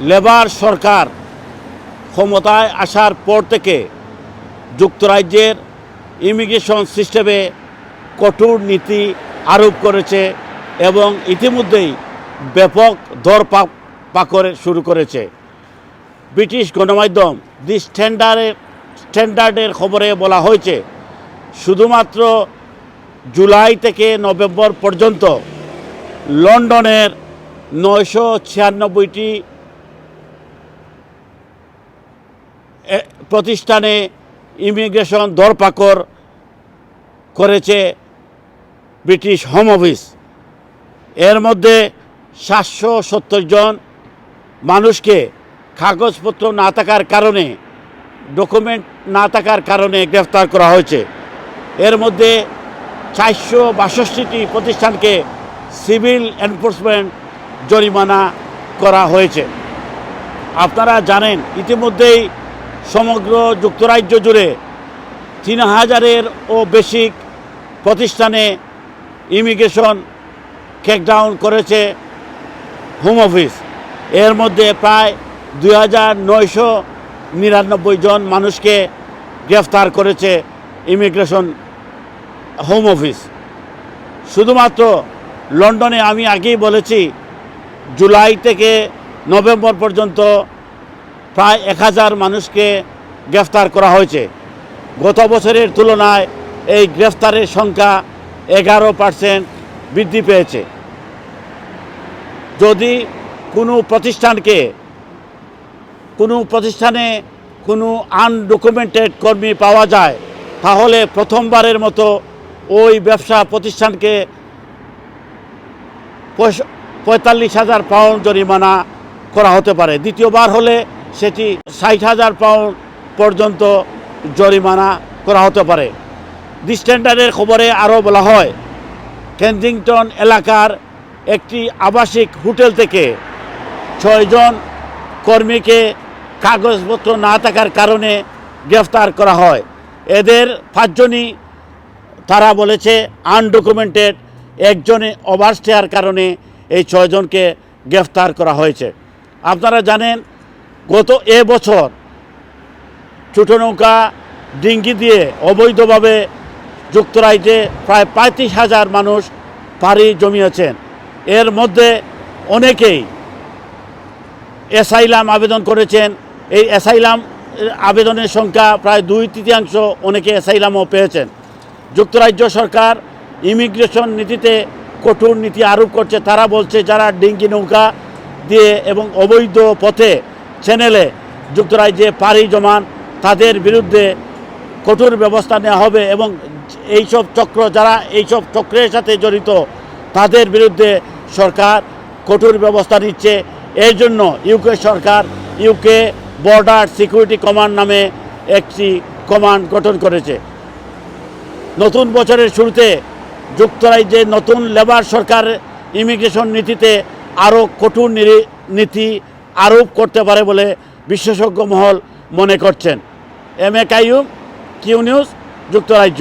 Labour সরকার ক্ষমতায় আসার পর থেকে যুক্তরাজ্যের ইমিগ্রেশন সিস্টেমে কঠোর নীতি আরোপ করেছে এবং ইতিমধ্যেই ব্যাপক দর পাকড় শুরু করেছে। ব্রিটিশ গণমাধ্যম দি স্ট্যান্ডার্ডের স্ট্যান্ডার্ডের খবরে বলা হয়েছে, শুধুমাত্র জুলাই থেকে নভেম্বর পর্যন্ত লন্ডনের নয়শো ছিয়ানব্বইটি এ- প্রতিষ্ঠানে ইমিগ্রেশন দরপাকড় করেছে ব্রিটিশ হোম অফিস এর মধ্যে সাতশো সত্তর জন মানুষকে কাগজপত্র না থাকার কারণে, ডকুমেন্ট না থাকার কারণে গ্রেফতার করা হয়েছে। এর মধ্যে চারশো বাষট্টিটি প্রতিষ্ঠানকে সিভিল এনফোর্সমেন্ট জরিমানা করা হয়েছে। আপনারা জানেন, ইতিমধ্যেই সমগ্র যুক্তরাজ্য জুড়ে তিন হাজারের ও বেশি প্রতিষ্ঠানে ইমিগ্রেশন ক্যাকডাউন করেছে হোম অফিস এর মধ্যে প্রায় দুই হাজার নয়শো নিরানব্বই জন মানুষকে গ্রেফতার করেছে ইমিগ্রেশন হোম অফিস শুধুমাত্র লন্ডনে আমি আগেই বলেছি, জুলাই থেকে নভেম্বর পর্যন্ত প্রায় এক হাজার মানুষকে গ্রেফতার করা হয়েছে। গত বছরের তুলনায় এই গ্রেফতারের সংখ্যা এগারো পার্সেন্ট বৃদ্ধি পেয়েছে। যদি কোনো প্রতিষ্ঠানকে, কোনো প্রতিষ্ঠানে কোনো আনডকুমেন্টেড কর্মী পাওয়া যায়, তাহলে প্রথমবারের মতো ওই ব্যবসা প্রতিষ্ঠানকে পঁয়তাল্লিশ হাজার পাউন্ড জরিমানা করা হতে পারে। দ্বিতীয়বার হলে সেটি ষাট হাজার পাউন্ড পর্যন্ত জরিমানা করা হতে পারে। দি স্ট্যান্ডার্ডের খবরে আরও বলা হয় কেনজিংটন এলাকার একটি আবাসিক হোটেল থেকে ছয়জন কর্মীকে কাগজপত্র না থাকার কারণে গ্রেফতার করা হয়। এদের পাঁচজনই, তারা বলেছে, আনডকুমেন্টেড, একজনে ওভারস্টেয়ার কারণে এই ছয়জনকে গ্রেফতার করা হয়েছে। আপনারা জানেন গত এ বছর ছোটো নৌকা ডিঙ্গি দিয়ে অবৈধভাবে যুক্তরাজ্যে প্রায় পঁয়ত্রিশ হাজার মানুষ পাড়ি জমিয়েছেন। এর মধ্যে অনেকেই অ্যাসাইলাম আবেদন করেছেন। এই অ্যাসাইলাম আবেদনের সংখ্যা প্রায় দুই তৃতীয়াংশ অনেকে অ্যাসাইলামও পেয়েছেন। যুক্তরাজ্য সরকার ইমিগ্রেশন নীতিতে কঠোর নীতি আরোপ করছে। তারা বলছে, যারা ডিঙ্গি নৌকা দিয়ে এবং অবৈধ পথে চ্যানেলে যুক্তরাজ্যে পাড়ি জমান, তাদের বিরুদ্ধে কঠোর ব্যবস্থা নেওয়া হবে এবং এইসব চক্র, যারা এইসব চক্রের সাথে জড়িত, তাদের বিরুদ্ধে সরকার কঠোর ব্যবস্থা নিচ্ছে। এর জন্য ইউকে সরকার ইউকে বর্ডার সিকিউরিটি কমান্ড নামে একটি কমান্ড গঠন করেছে। নতুন বছরের শুরুতে যুক্তরাজ্যে নতুন লেবার সরকার ইমিগ্রেশন নীতিতে আরও কঠোর নীতি আরোপ করতে পারে বলে বিশেষজ্ঞ মহল মনে করছেন। M A Kaium Q news যুক্তরাজ্য।